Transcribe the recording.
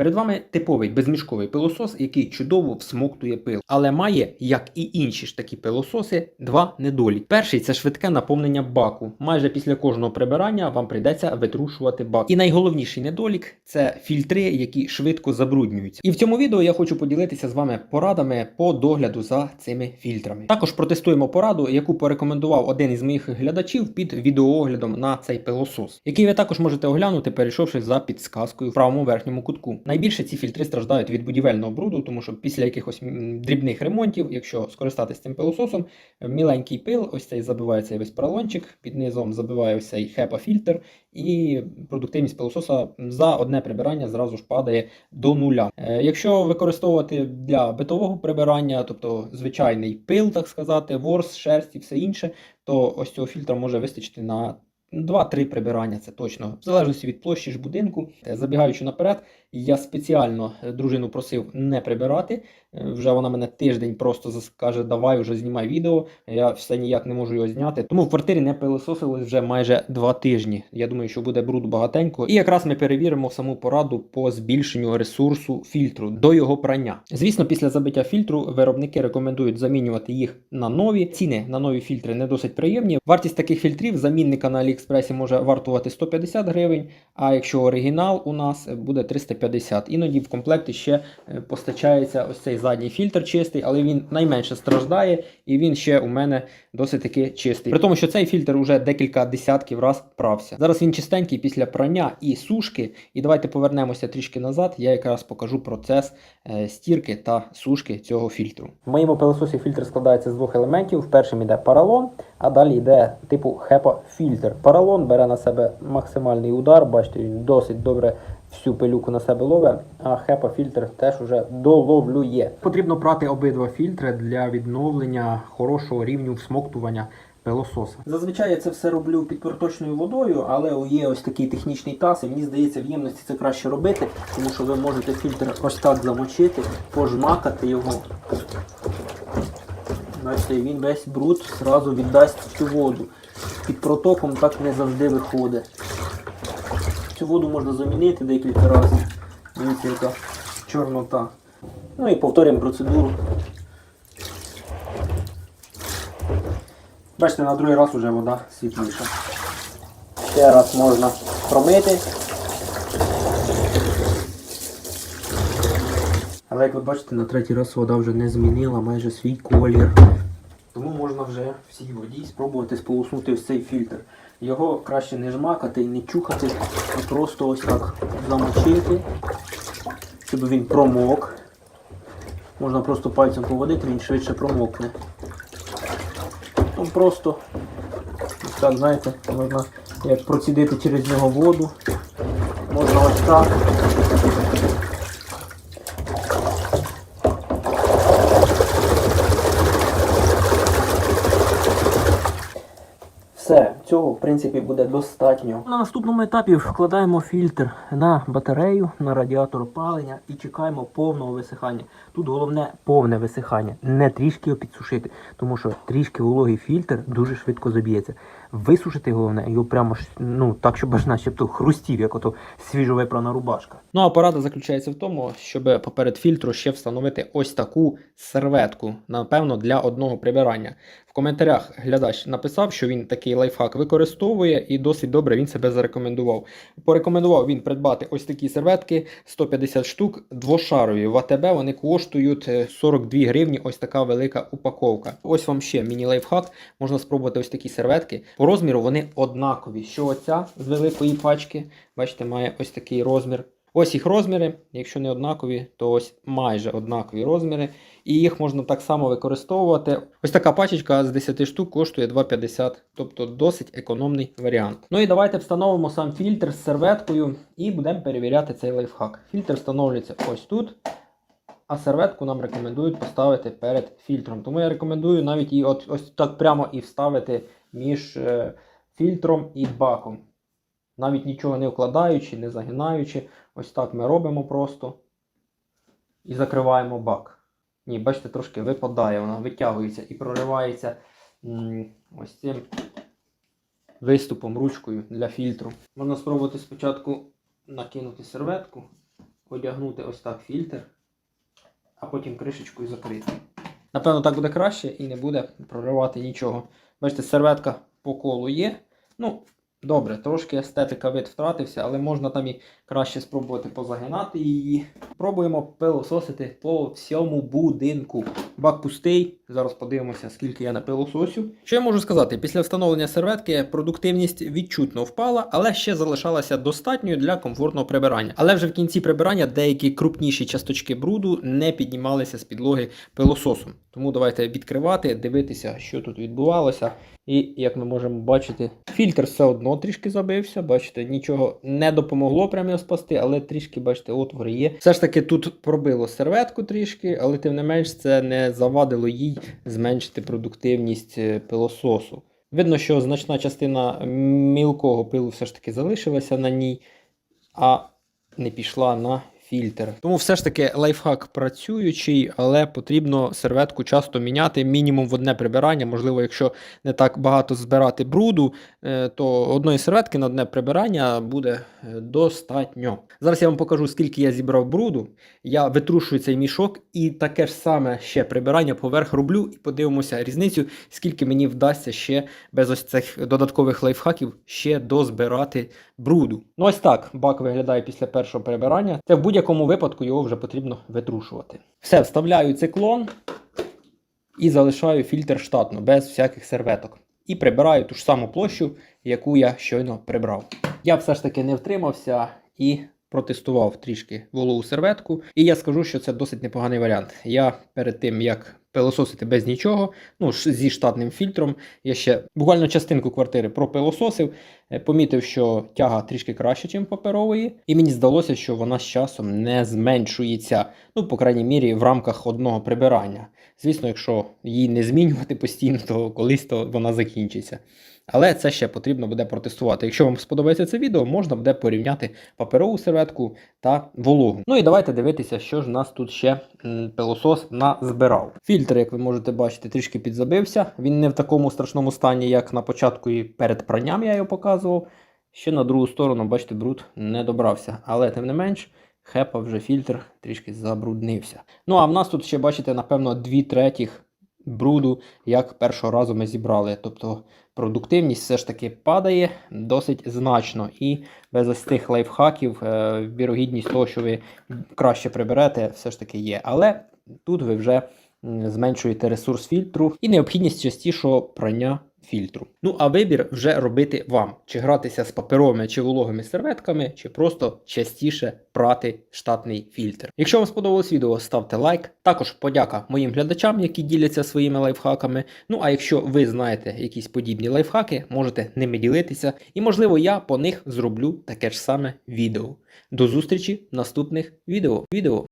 Перед вами типовий безмішковий пилосос, який чудово всмоктує пил, але має, як і інші ж такі пилососи, два недоліки. Перший це швидке наповнення баку. Майже після кожного прибирання вам прийдеться витрушувати бак. І найголовніший недолік це фільтри, які швидко забруднюються. І в цьому відео я хочу поділитися з вами порадами по догляду за цими фільтрами. Також протестуємо пораду, яку порекомендував один із моїх глядачів під відеооглядом на цей пилосос, який ви також можете оглянути, перейшовши за підсказкою в правому верхньому кутку. Найбільше ці фільтри страждають від будівельного бруду, тому що після якихось дрібних ремонтів, якщо скористатися цим пилососом, міленький пил, ось цей забиває цей весь поролончик, під низом забиває ось цей HEPA-фільтр, і продуктивність пилососа за одне прибирання зразу ж падає до нуля. Е, Якщо використовувати для битового прибирання, тобто звичайний пил, так сказати, ворс, шерсть і все інше, то ось цього фільтра може вистачити на 2-3 прибирання, це точно, в залежності від площі ж будинку. Е, Забігаючи наперед, я спеціально е, дружину просив не прибирати. Е, Вже вона мене тиждень просто каже, давай вже знімай відео. Я все ніяк не можу його зняти. Тому в квартирі не пилососилось вже майже два тижні. Я думаю, що буде бруду багатенько. І якраз ми перевіримо саму пораду по збільшенню ресурсу фільтру до його прання. Звісно, після забиття фільтру виробники рекомендують замінювати їх на нові. Ціни на нові фільтри не досить приємні. Вартість таких фільтрів замінника на Аліекспресі може вартувати 150 гривень. А якщо оригінал у нас е, буде 350. Іноді в комплекті ще е, постачається ось цей задній фільтр чистий, але він найменше страждає, і він ще у мене досить таки чистий. При тому, що цей фільтр уже декілька десятків раз прався. Зараз він чистенький після прання і сушки. І давайте повернемося трішки назад. Я якраз покажу процес е, стірки та сушки цього фільтру. В моєму пилососі фільтр складається з двох елементів. Першим йде поролон, а далі йде типу HEPA фільтр. Поролон бере на себе максимальний удар, бачите, він досить добре всю пилюку на себе ловить, а HEPA фільтр теж уже доловлює. Потрібно брати обидва фільтри для відновлення хорошого рівню всмоктування пилососа. Зазвичай я це все роблю під проточною водою, але є ось такий технічний таз, і мені здається, в ємності це краще робити, тому що ви можете фільтр ось так замочити, пожмакати його. Бачите, він весь бруд зразу віддасть в цю воду. Під протоком так не завжди виходить. Цю воду можна замінити декілька разів. Дивіться, яка чорнота. Ну і повторюємо процедуру. Бачите, на другий раз вже вода світліша. Ще раз можна промити. Але як ви бачите, на третій раз вода вже не змінила майже свій колір. Тому можна вже в цій воді спробувати сполоснути ось цей фільтр. Його краще не жмакати і не чухати, а просто ось так замочити, щоб він промок. Можна просто пальцем поводити, він швидше промокне. Ну, просто ось так, знаєте, можна як процідити через нього воду. Можна ось так. Все, цього в принципі буде достатньо. На наступному етапі вкладаємо фільтр на батарею, на радіатор опалення і чекаємо повного висихання. Тут головне повне висихання, не трішки його підсушити, тому що трішки вологий фільтр дуже швидко заб'ється. Висушити головне його прямо ну так, щоб аж начебто хрустів, як ото свіжовипрана рубашка. Ну а порада заключається в тому, щоб поперед фільтру ще встановити ось таку серветку, напевно, для одного прибирання. В коментарях глядач написав, що він такий лайфхак використовує і досить добре він себе зарекомендував. Порекомендував він придбати ось такі серветки 150 штук, двошарові. В АТБ вони коштують е, 42 гривні. Ось така велика упаковка. Ось вам ще міні-лайфхак. Можна спробувати ось такі серветки. По розміру вони однакові. Що оця з великої пачки, бачите, має ось такий розмір. Ось їх розміри, якщо не однакові, то ось майже однакові розміри. І їх можна так само використовувати. Ось така пачечка з 10 штук коштує 2,50, тобто досить економний варіант. Ну і давайте встановимо сам фільтр з серветкою і будемо перевіряти цей лайфхак. Фільтр встановлюється ось тут. А серветку нам рекомендують поставити перед фільтром. Тому я рекомендую навіть її от, ось так прямо і вставити між е, фільтром і баком. Навіть нічого не вкладаючи, не загинаючи. Ось так ми робимо просто. І закриваємо бак. Ні, бачите, трошки випадає, вона витягується і проривається ось цим виступом, ручкою для фільтру. Можна спробувати спочатку накинути серветку. одягнути ось так фільтр, а потім кришечкою закрити. Напевно, так буде краще і не буде проривати нічого. Бачите, серветка по колу є. Ну, добре, трошки естетика вид втратився, але можна там і краще спробувати позагинати її. Пробуємо пилососити по всьому будинку. Бак пустий. Зараз подивимося, скільки я на пилососю. Що я можу сказати? Після встановлення серветки продуктивність відчутно впала, але ще залишалася достатньою для комфортного прибирання. Але вже в кінці прибирання деякі крупніші часточки бруду не піднімалися з підлоги пилососом. Тому давайте відкривати, дивитися, що тут відбувалося. І як ми можемо бачити, фільтр все одно трішки забився. Бачите, нічого не допомогло прям його спасти, але трішки, бачите, отвори є. Все ж таки тут пробило серветку трішки, але тим не менш це не завадило їй зменшити продуктивність е, пилососу. Видно, що значна частина мілкого пилу все ж таки залишилася на ній, а не пішла на фільтр. Тому все ж таки лайфхак працюючий, але потрібно серветку часто міняти мінімум в одне прибирання. Можливо, якщо не так багато збирати бруду, е, то одної серветки на одне прибирання буде е, достатньо. Зараз я вам покажу, скільки я зібрав бруду. Я витрушую цей мішок і таке ж саме ще прибирання поверх роблю і подивимося різницю, скільки мені вдасться ще без ось цих додаткових лайфхаків ще дозбирати бруду. Ну ось так бак виглядає після першого прибирання. Це в будь-якому випадку його вже потрібно витрушувати. Все, вставляю циклон і залишаю фільтр штатно, без всяких серветок. І прибираю ту ж саму площу, яку я щойно прибрав. Я все ж таки не втримався і протестував трішки вологу серветку. І я скажу, що це досить непоганий варіант. Я перед тим, як пилососити без нічого, ну зі штатним фільтром, я ще буквально частинку квартири пропилососив, е, помітив, що тяга трішки краще, ніж паперової, і мені здалося, що вона з часом не зменшується. Ну, по крайній мірі, в рамках одного прибирання. Звісно, якщо її не змінювати постійно, то колись то вона закінчиться. Але це ще потрібно буде протестувати. Якщо вам сподобається це відео, можна буде порівняти паперову серветку та вологу. Ну і давайте дивитися, що ж у нас тут ще пилосос назбирав. Фільтр, як ви можете бачити, трішки підзабився. Він не в такому страшному стані, як на початку і перед пранням я його показував. Ще на другу сторону, бачите, бруд не добрався. Але тим не менш, хепа вже фільтр трішки забруднився. Ну а в нас тут ще, бачите, напевно, дві третіх бруду, як першого разу ми зібрали. Тобто продуктивність все ж таки падає досить значно. І без ось тих лайфхаків е, вірогідність того, що ви краще приберете, все ж таки є. Але тут ви вже зменшуєте ресурс фільтру і необхідність частішого прання фільтру. Ну а вибір вже робити вам: чи гратися з паперовими чи вологими серветками, чи просто частіше прати штатний фільтр. Якщо вам сподобалось відео, ставте лайк. Також подяка моїм глядачам, які діляться своїми лайфхаками. Ну а якщо ви знаєте якісь подібні лайфхаки, можете ними ділитися, і можливо я по них зроблю таке ж саме відео. До зустрічі в наступних відео. відео.